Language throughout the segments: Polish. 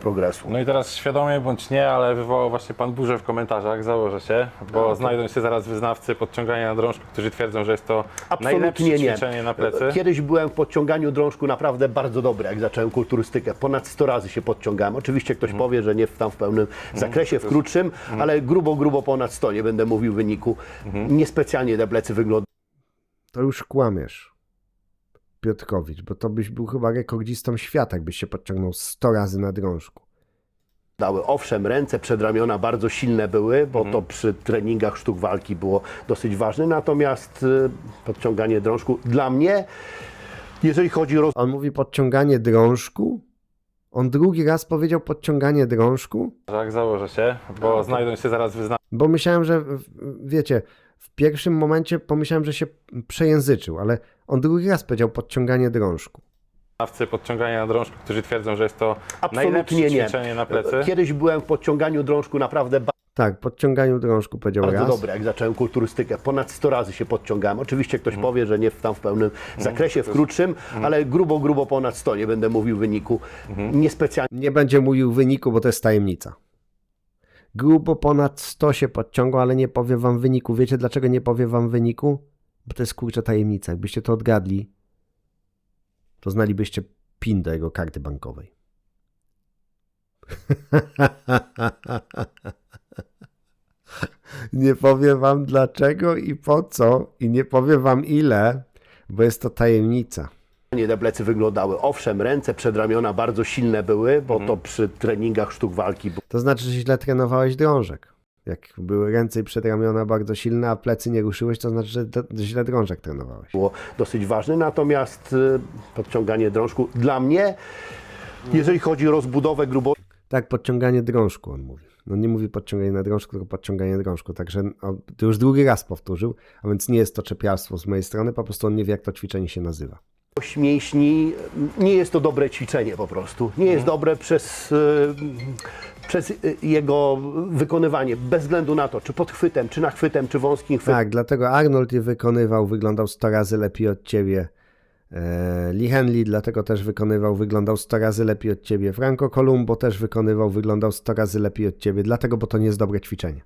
progresu. No i teraz świadomie bądź nie, ale wywołał właśnie pan burzę w komentarzach, założę się, bo znajdą się zaraz wyznawcy podciągania na drążku, którzy twierdzą, że jest to najlepsze Absolutnie nie. ćwiczenie na plecy. Kiedyś byłem w podciąganiu drążku naprawdę bardzo dobry, jak zacząłem kulturystykę. Ponad 100 razy się podciągałem. Oczywiście ktoś Mhm. powie, że nie w, tam w pełnym zakresie, w krótszym, ale grubo, grubo ponad 100, nie będę mówił wyniku. Mhm. Niespecjalnie te plecy wyglądały. To już kłamiesz, Piotrkowicz, bo to byś był chyba rekordzistą świata, jakbyś się podciągnął 100 razy na drążku. Owszem, ręce, przedramiona bardzo silne były, bo Mhm. to przy treningach sztuk walki było dosyć ważne. Natomiast y, podciąganie drążku dla mnie, jeżeli chodzi o On mówi podciąganie drążku? On drugi raz powiedział podciąganie drążku? Tak, założę się, bo znajdą się zaraz wyznawcy Bo myślałem, że wiecie, w pierwszym momencie pomyślałem, że się przejęzyczył, ale on drugi raz powiedział podciąganie drążku. podciągania na drążku, którzy twierdzą, że jest to najlepsze Absolutnie nie. ćwiczenie na plecy. Kiedyś byłem w podciąganiu drążku naprawdę Tak, podciąganiu drążku powiedział bardzo raz. dobry, jak zacząłem kulturystykę. Ponad 100 razy się podciągałem. Oczywiście ktoś Mhm. powie, że nie w, tam w pełnym zakresie, w krótszym, ale grubo, grubo ponad 100, nie będę mówił wyniku. Mhm. Niespecjalnie Nie będzie mówił wyniku, bo to jest tajemnica. Grubo ponad 100 się podciągał, ale nie powie wam wyniku. Wiecie dlaczego nie powie wam wyniku? Bo to jest kurczę tajemnica. Jakbyście to odgadli, to znalibyście PIN do jego karty bankowej. nie powiem wam dlaczego i po co, i nie powiem wam ile, bo jest to tajemnica. Te plecy wyglądały. Owszem, ręce, przedramiona bardzo silne były, bo Mhm. to przy treningach sztuk walki To znaczy, że źle trenowałeś drążek. Jak były ręce i przedramiona bardzo silne, a plecy nie ruszyłeś, to znaczy, że źle drążek trenowałeś. było dosyć ważne. Natomiast y, podciąganie drążku dla mnie, jeżeli chodzi o rozbudowę grubo Tak, podciąganie drążku, on mówi. No nie mówi podciąganie na drążku, tylko podciąganie drążku. Także o, to już drugi raz powtórzył, a więc nie jest to czepialstwo z mojej strony, po prostu on nie wie, jak to ćwiczenie się nazywa. Mięśni, nie jest to dobre ćwiczenie po prostu. Nie jest dobre przez, y, przez y, jego wykonywanie, bez względu na to, czy pod chwytem, czy nachwytem, czy wąskim chwytem. Tak, dlatego Arnold je wykonywał, wyglądał 100 razy lepiej od ciebie. E, Lee Henley dlatego też wykonywał, wyglądał 100 razy lepiej od ciebie. Franco Columbo też wykonywał, wyglądał 100 razy lepiej od ciebie, dlatego, bo to nie jest dobre ćwiczenie.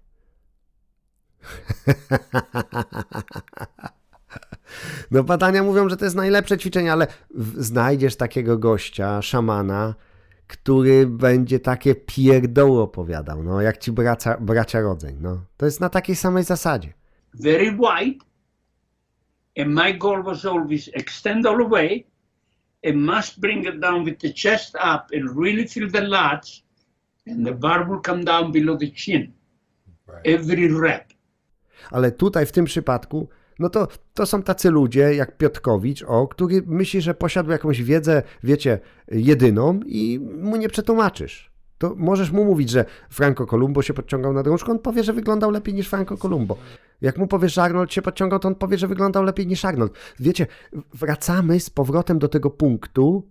No badania mówią, że to jest najlepsze ćwiczenie, ale znajdziesz takiego gościa, szamana, który będzie takie pierdoły opowiadał, no jak ci bracia, bracia rodzeń, no. To jest na takiej samej zasadzie. very wide. And my goal was always extend all the way and must bring it down with the chest up and really feel the lats. And the bar will come down below the chin. Every rep. Ale tutaj w tym przypadku, no to, to są tacy ludzie jak Piotrkowicz, o, który myśli, że posiadł jakąś wiedzę, wiecie, jedyną i mu nie przetłumaczysz. To możesz mu mówić, że Franco Columbo się podciągał na drążku, on powie, że wyglądał lepiej niż Franco Columbo. Jak mu powiesz, że Arnold się podciągał, to on powie, że wyglądał lepiej niż Arnold. Wiecie, wracamy z powrotem do tego punktu.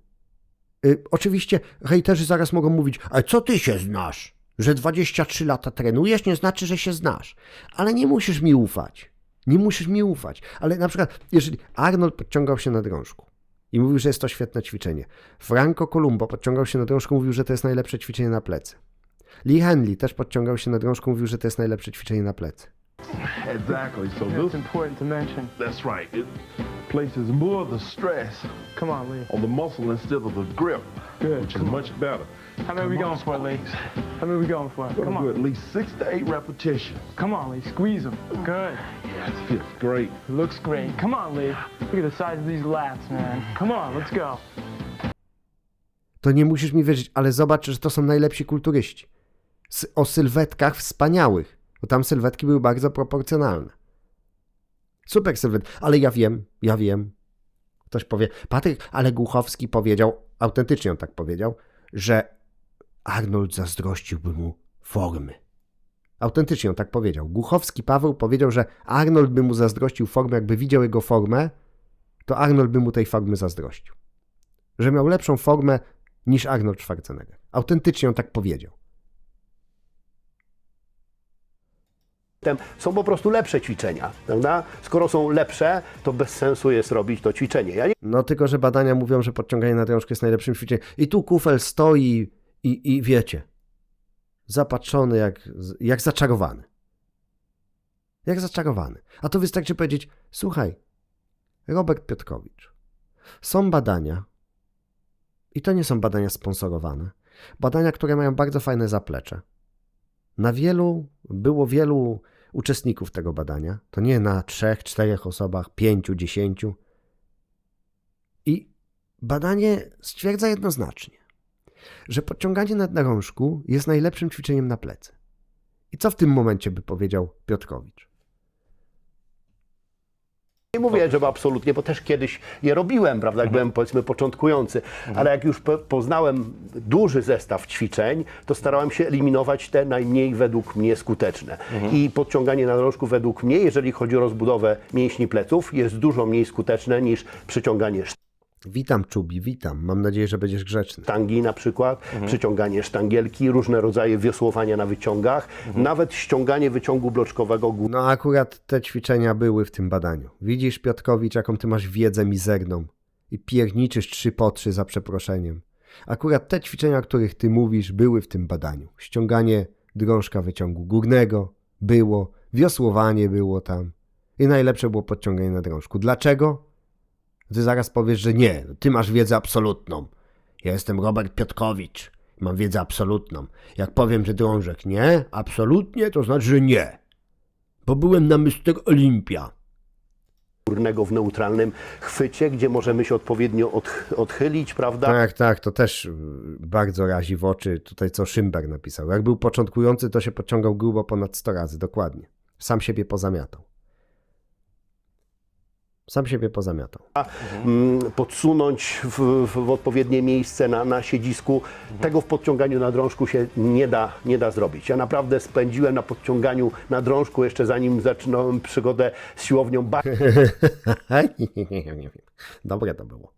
Y, oczywiście hejterzy zaraz mogą mówić, ale co ty się znasz? Że 23 lata trenujesz, nie znaczy, że się znasz. Ale nie musisz mi ufać. Nie musisz mi ufać. Ale na przykład, jeżeli Arnold podciągał się na drążku i mówił, że jest to świetne ćwiczenie, Franco Columbo podciągał się na drążku, mówił, że to jest najlepsze ćwiczenie na plecy. Lee Henley też podciągał się na drążku, mówił, że to jest najlepsze ćwiczenie na plecy. Exactly. So It's this, important to mention. that's right. It places more of the stress Come on, Lee. on the muscle instead of the grip, Good. which is much better. How many we going for, Lee? How many we going for? We're Come gonna do on. at least six to eight repetitions. Come on, Lee. Squeeze them. Good. It feels great. Looks great. Come on, Lee. Look at the size of these lats, man. Come on, let's go. To nie musisz mi wierzyć, ale zobacz, że to są najlepsi kulturyści. S- o sylwetkach wspaniałych, bo tam sylwetki były bardzo proporcjonalne. Super sylwet, ale ja wiem, ja wiem. Ktoś powie, Patryk, ale Głuchowski powiedział, autentycznie on tak powiedział, że Arnold zazdrościłby mu formy. Autentycznie on tak powiedział. Głuchowski Paweł powiedział, że Arnold by mu zazdrościł formę, jakby widział jego formę, to Arnold by mu tej formy zazdrościł. Że miał lepszą formę niż Arnold Schwarzenegger. Autentycznie on tak powiedział. Są po prostu lepsze ćwiczenia, prawda? Skoro są lepsze, to bez sensu jest robić to ćwiczenie. Ja nie No tylko, że badania mówią, że podciąganie na drążku jest najlepszym ćwiczeniem. I tu kufel stoi I, i wiecie, zapatrzony jak, jak zaczarowany. Jak zaczarowany. A to wystarczy powiedzieć: Słuchaj, Robert Piotrkowicz, są badania, i to nie są badania sponsorowane, badania, które mają bardzo fajne zaplecze. Na wielu, było wielu uczestników tego badania. To nie na trzech, czterech osobach, pięciu, dziesięciu. I badanie stwierdza jednoznacznie, że podciąganie nadrążku jest najlepszym ćwiczeniem na plecy. I co w tym momencie by powiedział Piotrkowicz? Nie mówię, żeby absolutnie, bo też kiedyś je robiłem, prawda, jak byłem powiedzmy początkujący, ale jak już po, poznałem duży zestaw ćwiczeń, to starałem się eliminować te najmniej według mnie skuteczne. I podciąganie na drążku według mnie, jeżeli chodzi o rozbudowę mięśni pleców, jest dużo mniej skuteczne niż przyciąganie Witam, Czubi, witam. Mam nadzieję, że będziesz grzeczny. sztangi na przykład, przyciąganie sztangielki, różne rodzaje wiosłowania na wyciągach, nawet ściąganie wyciągu bloczkowego. No akurat te ćwiczenia były w tym badaniu. Widzisz, Piotrkowicz, jaką ty masz wiedzę mizerną i pierniczysz trzy po trzy za przeproszeniem. Akurat te ćwiczenia, o których ty mówisz, były w tym badaniu. Ściąganie drążka wyciągu górnego było, wiosłowanie było tam i najlepsze było podciąganie na drążku. Dlaczego? Ty zaraz powiesz, że nie, ty masz wiedzę absolutną. Ja jestem Robert Piotrkowicz, mam wiedzę absolutną. Jak powiem, że drążek nie, absolutnie, to znaczy, że nie. Bo byłem na Mr. Olympia. górnego w neutralnym chwycie, gdzie możemy się odpowiednio odch- odchylić, prawda? Tak, tak, to też y, bardzo razi w oczy. Tutaj co Szymberg napisał. Jak był początkujący, to się podciągał grubo ponad 100 razy, dokładnie. Sam siebie pozamiatał. Sam siebie pozamiatał. mm, podsunąć w, w, odpowiednie miejsce na, na siedzisku. Tego w podciąganiu na drążku się nie da, nie da zrobić. Ja naprawdę spędziłem na podciąganiu na drążku, jeszcze zanim zaczynałem przygodę z siłownią, Dobre to było.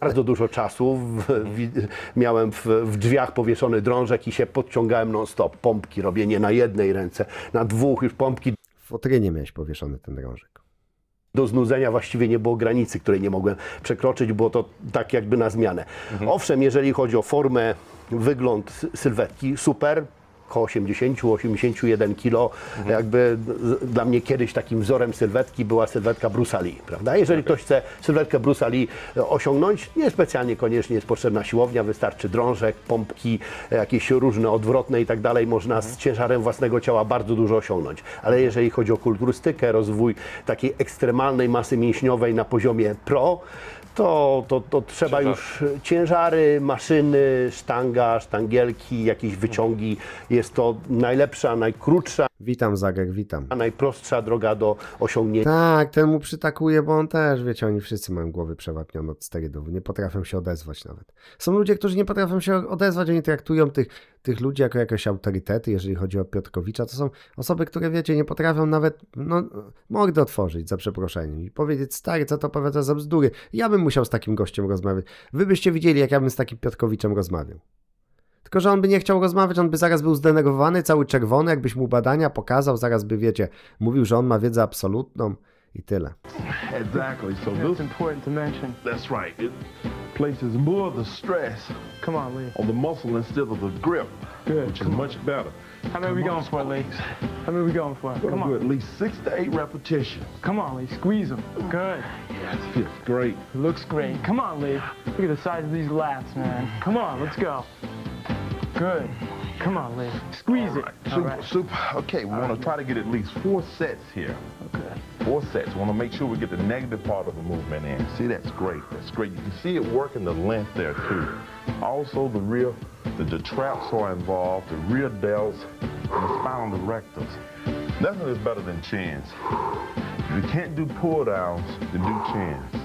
bardzo dużo czasu. W, w, miałem w, w drzwiach powieszony drążek i się podciągałem non-stop. Pompki robię nie na jednej ręce, na dwóch już pompki. W futrynie miałeś powieszony ten drążek. Do znudzenia właściwie nie było granicy, której nie mogłem przekroczyć, było to tak jakby na zmianę. Owszem, jeżeli chodzi o formę, wygląd sy- sylwetki, super, około 80-81 kilo, jakby z- dla mnie kiedyś takim wzorem sylwetki była sylwetka Bruce Lee, prawda? Jeżeli ktoś chce sylwetkę Bruce Lee e, osiągnąć, nie specjalnie koniecznie jest potrzebna siłownia, wystarczy drążek, pompki, jakieś różne odwrotne i tak dalej, można z ciężarem własnego ciała bardzo dużo osiągnąć. Ale jeżeli chodzi o kulturystykę, rozwój takiej ekstremalnej masy mięśniowej na poziomie pro, to, to, to trzeba Ciężar. już ciężary, maszyny, sztanga, sztangielki, jakieś wyciągi. Jest to najlepsza, najkrótsza, Witam, Zager, witam. najprostsza droga do osiągnięcia Tak, ten mu przytakuje, bo on też, wiecie, oni wszyscy mają głowy przewapnione od sterydów, nie potrafią się odezwać nawet. Są ludzie, którzy nie potrafią się odezwać, oni traktują tych, tych ludzi jako jakieś autorytety, jeżeli chodzi o Piotrkowicza, to są osoby, które, wiecie, nie potrafią nawet, no, mordę otworzyć, za przeproszeniem, i powiedzieć, stary, co to powiada za bzdury. Ja bym musiał z takim gościem rozmawiać. Wy byście widzieli, jak ja bym z takim Piotrkowiczem rozmawiał. Tylko, że on by nie chciał rozmawiać, on by zaraz był zdenerwowany, cały czerwony, jakbyś mu badania pokazał, zaraz by, wiecie, mówił, że on ma wiedzę absolutną i tyle. Exactly. So this, important to mention. that's right. It places more of the stress Come on, Lee. on the muscle instead of the grip, Good. which is much better. How many we going for, Lee? How many we going for? Come do on. at least six to eight repetitions. Come on, Lee. Squeeze them. Good. That feels great. Looks great. Come on, Lee. Look at the size of these lats, man. Come on, let's go. Good. Come on, Lee. Squeeze it. All Super, right. super. Okay, we want to try to get at least four sets here. Okay. Four sets. We want to make sure we get the negative part of the movement in. See, that's great. That's great. You can see it working the length there too. Also, the rear, the, the traps are involved, the rear delts, and the spinal erectors. Nothing is better than chins. If you can't do pull downs, then do chins.